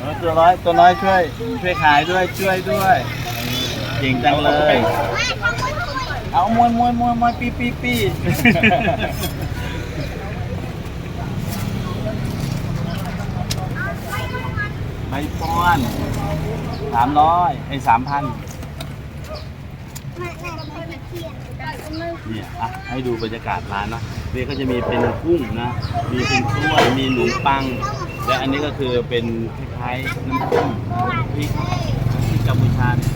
เออตัวน้อยตัวน้อยช่วยช่วยขายด้วยช่วยด้วยเก่งจังเลย เอามวยมวยมวยมวยปีปีปีไม่ป้อนสามร้อยไอ้สามพัน เนี่ยอะให้ดูบรรยากาศร้านเนอะนี่ก็จะมีเป็นกุ้งนะ มีเป็นกล้วยมีหนูปัง และอันนี้ก็คือเป็นคล้ายๆน้ำจิ้มพริกที่กัมพูชาเนี่ย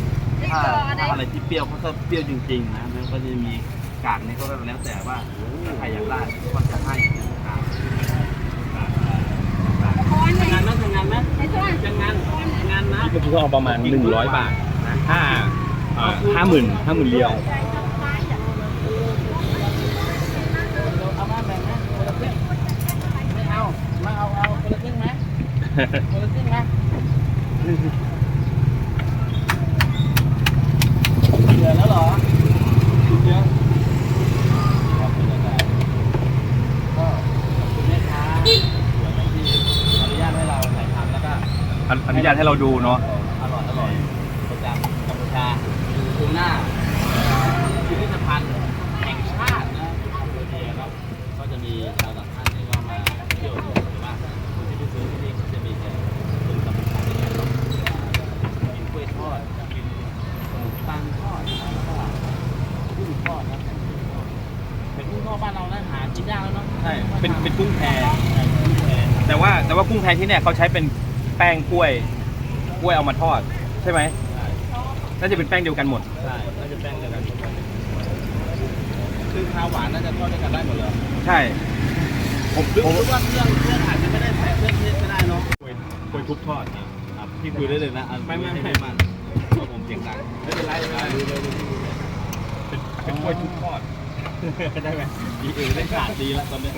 ถ้าถ้าอะไรที่เปรี้ยวเขาก็เปรี้ยวจริงๆนะแล้วก็จะมีกากนี่ก็แล้วแต่ว่าถ้าใครอยากได้ก็จะให้นะครับทำงานไหมทำงานไหมทำงานทำงานนะก็คือเอาประมาณ 100 บาทนะห้า ห้าหมื่นห้าหมื่นเรียวเอามาเอามาเอาเอาคนละครึ่งไหมคนละครึ่งไหมเหลือแล้วเหรอเยอะขอบคุณนะก็ขอบคุณแม่ค้าอนุญาตให้เราถ่ายทำแล้วก็อนุญาตให้เราดูเนาะ อร่อยอร่อยประจำกัมพูชาอยู่หน้าพิพิธภัณฑ์แห่งชาตินะกัมพูชาครับก็จะมีชาวต่างชาติที่ก็มาเที่ยวหรือว่าคนที่ไปซื้อที่นี่ก็จะมีแต่คนกัมพูชาที่มากินกล้วยทอดกินขนมปังทอดแล้วก็กุ้งทอดนะเป็นกุ้งทอดบ้านเรานะหา กินยากแล้วเนาะใช่เป็นเป็นกุ้งแพใช่กุ้งแพแต่ว่าแต่ว่ากุ้งแพที่เนี่ยเขาใช้เป็นแป้งกล้วย กล้วยเอามาทอด ใช่ไหมใช่น่าจะเป็นแป้งเดียวกันหมด ใช่น่าจะแป้งเดียวกันหมดเลยคือข้าวหวานน่าจะทอดด้วยกันได้หมดเลยใช่ ผมหรือผมหรือว่าเครื่องเครื่องอาจจะไม่ได้ใส่เครื่องเทศก็ได้เนาะกล้วยกล้วยทุบทอดครับพี่คุยได้เลยนะอันไม่ไม่ไม่มันเพราะผมเสียงดังไม่เป็นไรไม่เป็นไรดูเลยดูเลยเป็นเป็นกล้วยทุบทอด ได้ไหมดีเอได้ฉากดีแล้วตอนนี้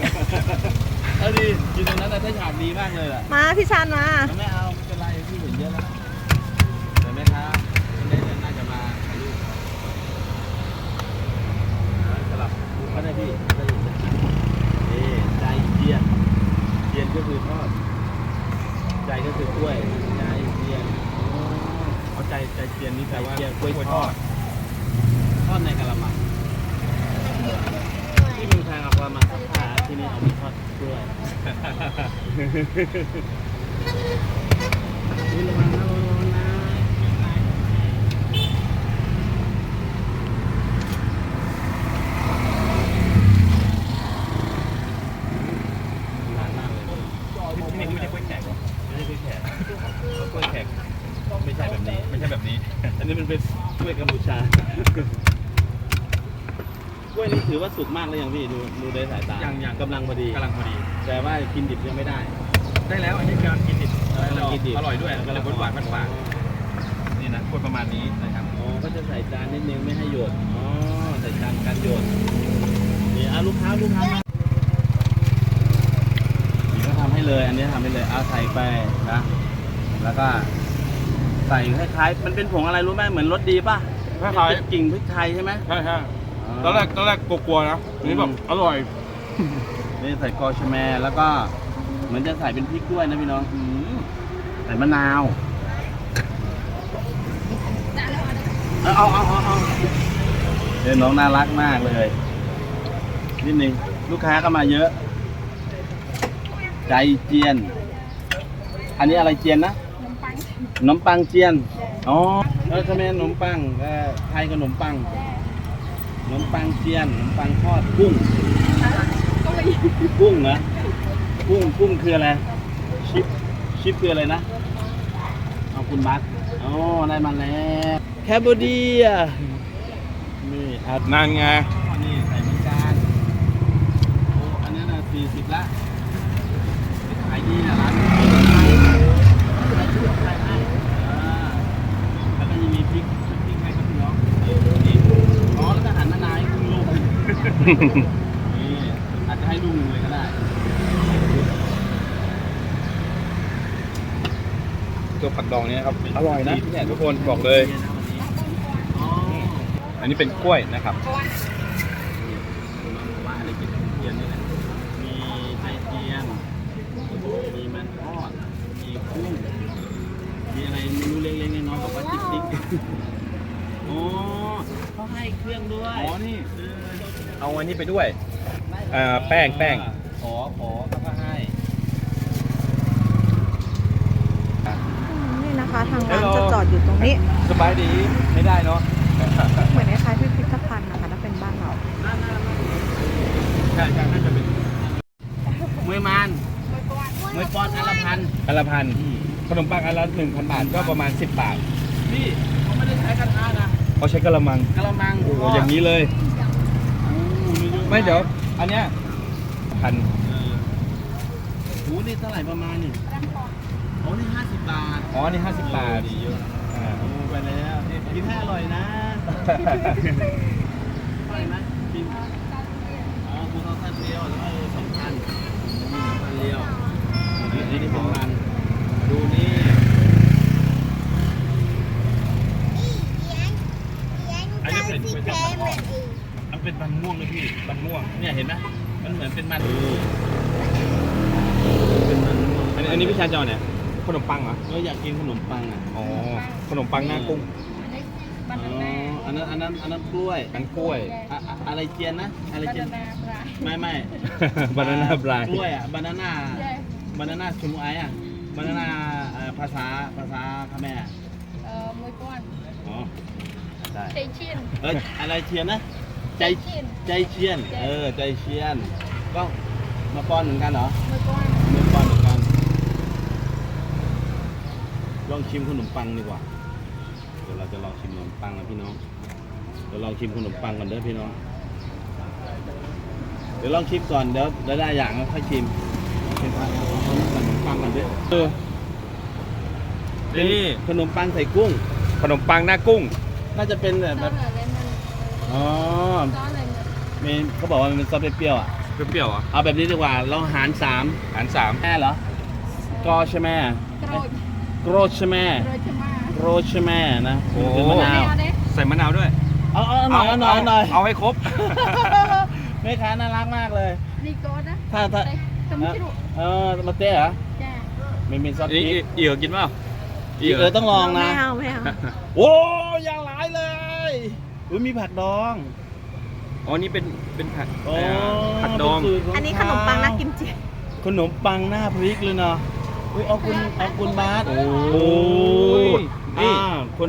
เออดีอยู่ตรงนั้นน่ะได้ฉากดีมากเลยแหละมาพี่ชานมาไม่เอาไม่เป็นไรพี่เห็นเยอะแล้วแต่แม่ค้าคนนี้น่าจะมาถ่ายรูปสลับก็ได้พี่ได้ยินได้ยินเอ๊ใจเจียนเจียนก็คือทอดใจก็คือกล้วยใจเจียนเอาใจใจเทียนนี่แปลว่าใจเทียนกล้วยทอดทอดในกะละมัง Sí. กล้วยนี่ถือว่าสุกมากเลยยังพี่ดูดูในสายตายังยัง กำลังพอดีกำลังพอดี แต่ว่ากินดิบยังไม่ได้ ได้แล้วอันนี้การกินดิบกำลังกินดิบ อร่อยด้วยกำลังหวานๆฝาดๆนี่นะกล้วยประมาณนี้นะครับ อ๋อก็จะใส่จานนิดนึงไม่ให้หยดอ๋อใส่จานการหยดนี่อะลูกค้าลูกค้ามานี่ก็ทำให้เลย อันนี้ทำให้เลยเอาใส่ไปนะแล้วก็ ใส่คล้ายๆมันเป็นผงอะไรรู้ไหมเหมือนรสดีป่ะคล้ายๆ เป็นกิ่งพริกไทยใช่ไหมใช่ใช่ ตอนแรกตอนแรกกลัวๆนะนี่แบบอร่อย นี่ใส่กอชแมแล้วก็ เหมือนจะใส่เป็นพริกด้วยนะพี่น้องอืมใส่มะนาวเอาเอาเอาเอาเอาเดี๋ยวน้องน่ารักมากเลยนิดนึงลูกค้าก็มาเยอะ ใจเจียน อันนี้อะไรเจียนนะขนมปังเจียน อ๋อเออทำไมขนมปังเออไทยขนมปัง ขนมปังเจียนขนมปังทอดกุ้งกุ้งเหรอกุ้งกุ้งคืออะไร ชิปชิปคืออะไรนะเอาคุณบัสอ๋อได้มาแล้วแคมโบเดียนี่อะนั่นไงนี่ใส่เหมือนกันโอ้อันนี้นะสี่สิบละขายดีนะร้านนี้ใส่ชุดใส่ให้อ่าแล้วก็ยังมีพริกชุดพริกให้กับพี่น้องนี่อ๋อแล้วก็หันมะนาวให้คุณลุง นี่อาจจะให้ลุงเลยก็ได้ตัวผักดองเนี่ยครับอร่อยนะเนี่ยทุกคนบอกเลยอ๋อไหนอันนี้เป็นกล้วยนะครับ ว่าอะไรกินเทียนนี่แหละมีไข่เทียน มีมันทอด มีกุ้ง มีอะไรเมนูเล็กๆน้อยๆบอกว่าจิ๊กจิ๊กโอ้เขาให้เครื่องด้วย อ๋อนี่ เออ เอาอันนี้ไปด้วยเอ่อแป้งแป้ง ขอขอเขาก็ให้นี่นะคะ ทางร้าน Hello จะจอดอยู่ตรงนี้ สบายดีไม่ได้เนาะเหมือนคล้ายๆพิพิธภัณฑ์นะคะถ้าเป็นบ้านเราใช่ใช่น่าจะเป็นมวยมันมวยปอนอันละพันอันละพันขนมปังอันละหนึ่งพันบาทก็ประมาณ10บาทพี่เขาไม่ได้ใช้กระทะนะเขาใช้กระมังกระมังโอ้โหอย่างนี้เลย โอ้โหเยอะาก ไม่เดี๋ยว อันเนี้ยพันเออโหนี่เท่าไหร่ประมาณนี่โอ้นี่ห้าสิบบาท อ๋ออันนี่50บาทดีเยอะอ่าโอ้ไปแล้วนี่กินให้อร่อยนะอร่อยไหมกินอ๋อคุณเอาท่านเดียวแล้วเออสองพันท่านเดียวอันนี้นี่ของมันดูนี่ อันนี้เป็นเป็นมันเป็นมันม่วงเลยพี่มันม่ เนี่ยเห็นไหมมันเหมือนเป็นมันเป็นมันอันนี้อันนี้พี่ชายจอเนี่ยขนมปังเหรอเราอยากกินขนมปังอะอ๋อขนมปังหน้ากุ้งอันอันนั้นอันนั้นอันนั้นกล้วยอันกล้วยอะอะไรเจียนนะอะไรเจียนไม่ไม่บานาน่าปลายกล้วยอะบานาน่าบานาน่าชุมไออะบานาน่าภาษาภาษาพม่าเอ่อมวยก้อนอ๋อได้เชียนเอ้ยอะไรเทียนนะ ใจใจเชียน เออ ใจเชียน ก็มาป้อนเหมือนกันเหรอมาป้อนเหมือนกัน ลองชิมขนมปังดีกว่า เดี๋ยวเราจะลองชิมขนมปังนะพี่น้อง เดี๋ยวลองชิมขนมปังก่อนเด้อพี่น้อง เดี๋ยวลองชิมก่อน เดี๋ยวเดี๋ยวได้อย่างแล้วค่อยชิมเป็นขนมปังก่อนเด้อนี่ขนมปังใส่กุ้ง ขนมปังหน้ากุ้ง น่าจะเป็นแบบ อ๋อเมีเขาบอกว่ามันเป็นซอสเปรี้ยวอะ เปรี้ยวๆอะเอาแบบนี้ดีกว่า เราหารสามหารสามแม่เหรอ กอใช่ไหมกรโรใช่ไหมกรโดดามาโรใช่ไหมนะคือมะนาวใส่มะนาวด้วยเอาเอาหน่อยเอาหน่อยเอาให้ครบ แม่ค้าน่ารักมากเลย นี่กดนะถ้าถ้าเออมาเต้เหรอไม่มีซอสพริเอียวกินเปล่า อีกเออต้องลองนะ ไม่เอาไม่เอา โอ้ยอย่างหลายเลย อุ้ยมีผักดองอ๋อนี่เป็นเป็นผัดโอ้เอ่อผัดดองเป็สูตรขอันนี้ขนมปังน่ากิมจิขนมปังหน้าพริกเลยเนาะอุ้ยเอาคุณเอาคุณบาสโอ้โอ้ยนี่ อ่าคน